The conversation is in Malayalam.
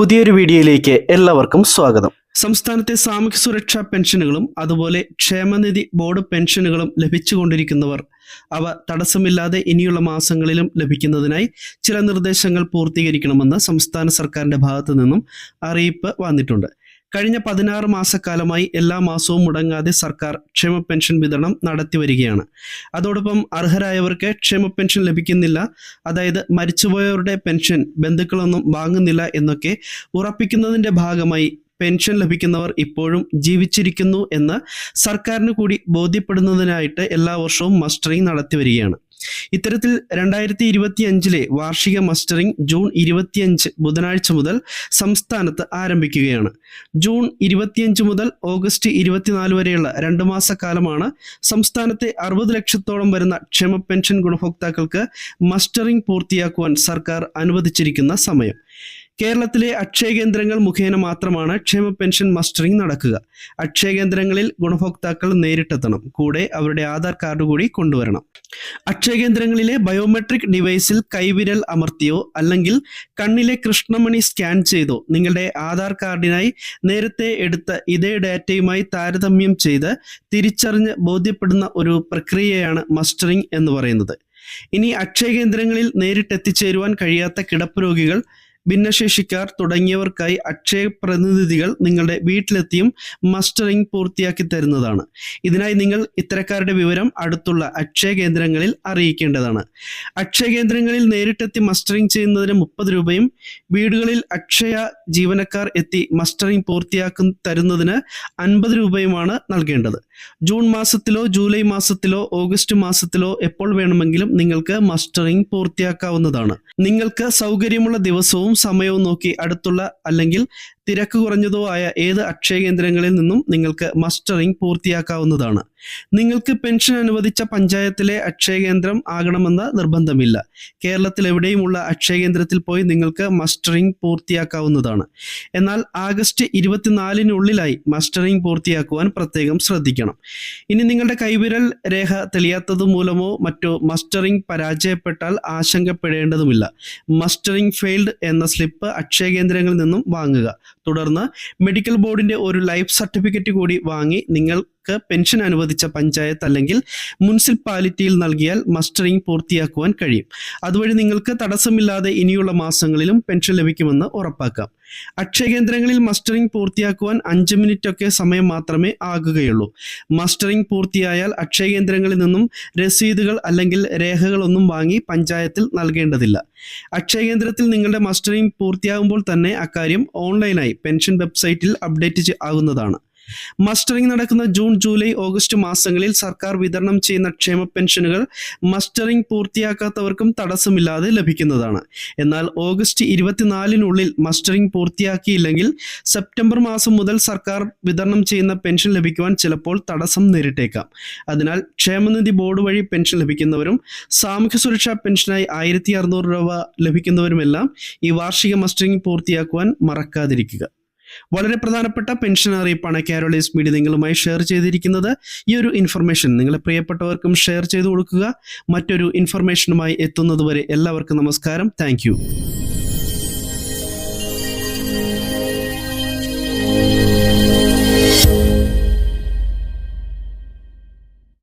പുതിയൊരു വീഡിയോയിലേക്ക് എല്ലാവർക്കും സ്വാഗതം. സംസ്ഥാനത്തെ സാമൂഹ്യ സുരക്ഷാ പെൻഷനുകളും അതുപോലെ ക്ഷേമനിധി ബോർഡ് പെൻഷനുകളും ലഭിച്ചുകൊണ്ടിരിക്കുന്നവർ അവ തടസ്സമില്ലാതെ ഇനിയുള്ള മാസങ്ങളിലും ലഭിക്കുന്നതിനായി ചില നിർദ്ദേശങ്ങൾ പൂർത്തീകരിക്കണമെന്ന് സംസ്ഥാന സർക്കാരിന്റെ ഭാഗത്തു നിന്നും അറിയിപ്പ് വന്നിട്ടുണ്ട്. കഴിഞ്ഞ പതിനാറ് മാസക്കാലമായി എല്ലാ മാസവും മുടങ്ങാതെ സർക്കാർ ക്ഷേമ പെൻഷൻ വിതരണം നടത്തി വരികയാണ്. അതോടൊപ്പം അർഹരായവർക്ക് ക്ഷേമ പെൻഷൻ ലഭിക്കുന്നില്ല. അതായത് മരിച്ചുപോയവരുടെ പെൻഷൻ ബന്ധുക്കളൊന്നും വാങ്ങുന്നില്ല എന്നൊക്കെ ഉറപ്പിക്കുന്നതിന്റെ ഭാഗമായി പെൻഷൻ ലഭിക്കുന്നവർ ഇപ്പോഴും ജീവിച്ചിരിക്കുന്നു എന്ന് സർക്കാരിന് കൂടി ബോധ്യപ്പെടുന്നതിനായിട്ട് എല്ലാ വർഷവും മസ്റ്ററിംഗ് നടത്തി വരികയാണ്. ഇത്തരത്തിൽ രണ്ടായിരത്തി ഇരുപത്തി അഞ്ചിലെ വാർഷിക മസ്റ്ററിംഗ് ജൂൺ ഇരുപത്തിയഞ്ച് ബുധനാഴ്ച മുതൽ സംസ്ഥാനത്ത് ആരംഭിക്കുകയാണ്. ജൂൺ ഇരുപത്തിയഞ്ച് മുതൽ ഓഗസ്റ്റ് ഇരുപത്തിനാല് വരെയുള്ള രണ്ട് മാസക്കാലമാണ് സംസ്ഥാനത്തെ അറുപത് ലക്ഷത്തോളം വരുന്ന ക്ഷേമ പെൻഷൻ ഗുണഭോക്താക്കൾക്ക് മസ്റ്ററിംഗ് പൂർത്തിയാക്കുവാൻ സർക്കാർ അനുവദിച്ചിരിക്കുന്ന സമയം. കേരളത്തിലെ അക്ഷയ കേന്ദ്രങ്ങൾ മുഖേന മാത്രമാണ് ക്ഷേമ പെൻഷൻ മസ്റ്ററിംഗ് നടക്കുക. അക്ഷയ കേന്ദ്രങ്ങളിൽ ഗുണഭോക്താക്കൾ നേരിട്ടെത്തണം. കൂടെ അവരുടെ ആധാർ കാർഡ് കൂടി കൊണ്ടുവരണം. അക്ഷയ കേന്ദ്രങ്ങളിലെ ബയോമെട്രിക് ഡിവൈസിൽ കൈവിരൽ അമർത്തിയോ അല്ലെങ്കിൽ കണ്ണിലെ കൃഷ്ണമണി സ്കാൻ ചെയ്തോ നിങ്ങളുടെ ആധാർ കാർഡിനായി നേരത്തെ എടുത്ത ഇതേ ഡാറ്റയുമായി താരതമ്യം ചെയ്ത് തിരിച്ചറിഞ്ഞ് ബോധ്യപ്പെടുന്ന ഒരു പ്രക്രിയയാണ് മസ്റ്ററിംഗ് എന്ന് പറയുന്നത്. ഇനി അക്ഷയ കേന്ദ്രങ്ങളിൽ നേരിട്ടെത്തിച്ചേരുവാൻ കഴിയാത്ത കിടപ്പ് രോഗികൾ ഭിന്നശേഷിക്കാർ തുടങ്ങിയവർക്കായി അക്ഷയ പ്രതിനിധികൾ നിങ്ങളുടെ വീട്ടിലെത്തിയും മസ്റ്ററിംഗ് പൂർത്തിയാക്കി തരുന്നതാണ്. ഇതിനായി നിങ്ങൾ ഇത്തരക്കാരുടെ വിവരം അടുത്തുള്ള അക്ഷയ കേന്ദ്രങ്ങളിൽ അറിയിക്കേണ്ടതാണ്. അക്ഷയ കേന്ദ്രങ്ങളിൽ നേരിട്ടെത്തി മസ്റ്ററിംഗ് ചെയ്യുന്നതിന് മുപ്പത് രൂപയും വീടുകളിൽ അക്ഷയ ജീവനക്കാർ എത്തി മസ്റ്ററിംഗ് പൂർത്തിയാക്കും തരുന്നതിന് അൻപത് രൂപയുമാണ് നൽകേണ്ടത്. ജൂൺ മാസത്തിലോ ജൂലൈ മാസത്തിലോ ഓഗസ്റ്റ് മാസത്തിലോ എപ്പോൾ വേണമെങ്കിലും നിങ്ങൾക്ക് മസ്റ്ററിംഗ് പൂർത്തിയാക്കാവുന്നതാണ്. നിങ്ങൾക്ക് സൗകര്യമുള്ള ദിവസവും സമയവും നോക്കി അടുത്തുള്ള അല്ലെങ്കിൽ തിരക്ക് കുറഞ്ഞതോ ആയ ഏത് അക്ഷയ കേന്ദ്രങ്ങളിൽ നിന്നും നിങ്ങൾക്ക് മസ്റ്ററിംഗ് പൂർത്തിയാക്കാവുന്നതാണ്. നിങ്ങൾക്ക് പെൻഷൻ അനുവദിച്ച പഞ്ചായത്തിലെ അക്ഷയ കേന്ദ്രം ആകണമെന്ന നിർബന്ധമില്ല. കേരളത്തിൽ എവിടെയുമുള്ള അക്ഷയ കേന്ദ്രത്തിൽ പോയി നിങ്ങൾക്ക് മസ്റ്ററിംഗ് പൂർത്തിയാക്കാവുന്നതാണ്. എന്നാൽ ആഗസ്റ്റ് ഇരുപത്തിനാലിനുള്ളിലായി മസ്റ്ററിംഗ് പൂർത്തിയാക്കുവാൻ പ്രത്യേകം ശ്രദ്ധിക്കണം. ഇനി നിങ്ങളുടെ കൈവിരൽ രേഖ തെളിയാത്തത് മൂലമോ മറ്റോ മസ്റ്ററിംഗ് പരാജയപ്പെട്ടാൽ ആശങ്കപ്പെടേണ്ടതുമില്ല. മസ്റ്ററിംഗ് ഫെയിൽഡ് എന്ന സ്ലിപ്പ് അക്ഷയ കേന്ദ്രങ്ങളിൽ നിന്നും വാങ്ങുക. തുടർന്ന് മെഡിക്കൽ ബോർഡിന്റെ ഒരു ലൈഫ് സർട്ടിഫിക്കറ്റ് കൂടി വാങ്ങി നിങ്ങൾക്ക് പെൻഷൻ അനുവദിച്ച പഞ്ചായത്ത് അല്ലെങ്കിൽ മുനിസിപ്പാലിറ്റിയിൽ നൽകിയാൽ മസ്റ്ററിംഗ് പൂർത്തിയാക്കുവാൻ കഴിയും. അതുവഴി നിങ്ങൾക്ക് തടസ്സമില്ലാതെ ഇനിയുള്ള മാസങ്ങളിലും പെൻഷൻ ലഭിക്കുമെന്ന് ഉറപ്പാക്കാം. അക്ഷയ കേന്ദ്രങ്ങളിൽ മസ്റ്ററിംഗ് പൂർത്തിയാക്കുവാൻ അഞ്ച് മിനിറ്റ് ഒക്കെ സമയം മാത്രമേ ആകുകയുള്ളൂ. മസ്റ്ററിംഗ് പൂർത്തിയായാൽ അക്ഷയ കേന്ദ്രങ്ങളിൽ നിന്നും രസീതുകൾ അല്ലെങ്കിൽ രേഖകളൊന്നും വാങ്ങി പഞ്ചായത്തിൽ നൽകേണ്ടതില്ല. അക്ഷയ കേന്ദ്രത്തിൽ നിങ്ങളുടെ മസ്റ്ററിംഗ് പൂർത്തിയാകുമ്പോൾ തന്നെ അക്കാര്യം ഓൺലൈനായി പെൻഷൻ വെബ്സൈറ്റിൽ അപ്ഡേറ്റ് ആകുന്നതാണ് മസ്റ്ററിംഗ് നടക്കുന്ന ജൂൺ ജൂലൈ ഓഗസ്റ്റ് മാസങ്ങളിൽ സർക്കാർ വിതരണം ചെയ്യുന്ന ക്ഷേമ പെൻഷനുകൾ മസ്റ്ററിംഗ് പൂർത്തിയാക്കാത്തവർക്കും തടസ്സമില്ലാതെ ലഭിക്കുന്നതാണ്. എന്നാൽ ഓഗസ്റ്റ് ഇരുപത്തിനാലിനുള്ളിൽ മസ്റ്ററിംഗ് പൂർത്തിയാക്കിയില്ലെങ്കിൽ സെപ്റ്റംബർ മാസം മുതൽ സർക്കാർ വിതരണം ചെയ്യുന്ന പെൻഷൻ ലഭിക്കുവാൻ ചിലപ്പോൾ തടസ്സം നേരിട്ടേക്കാം. അതിനാൽ ക്ഷേമനിധി ബോർഡ് വഴി പെൻഷൻ ലഭിക്കുന്നവരും സാമൂഹ്യ സുരക്ഷാ പെൻഷനായി ആയിരത്തി അറുന്നൂറ് രൂപ ലഭിക്കുന്നവരുമെല്ലാം ഈ വാർഷിക മസ്റ്ററിംഗ് പൂർത്തിയാക്കുവാൻ മറക്കാതിരിക്കുക. വളരെ പ്രധാനപ്പെട്ട പെൻഷൻ അറിയിപ്പാണ് കാരോളീസ് മീഡിയ നിങ്ങളുമായി ഷെയർ ചെയ്തിരിക്കുന്നത്. ഈ ഒരു ഇൻഫർമേഷൻ നിങ്ങളെ പ്രിയപ്പെട്ടവർക്കും ഷെയർ ചെയ്തു കൊടുക്കുക. മറ്റൊരു ഇൻഫർമേഷനുമായി എത്തുന്നതുവരെ എല്ലാവർക്കും നമസ്കാരം. താങ്ക്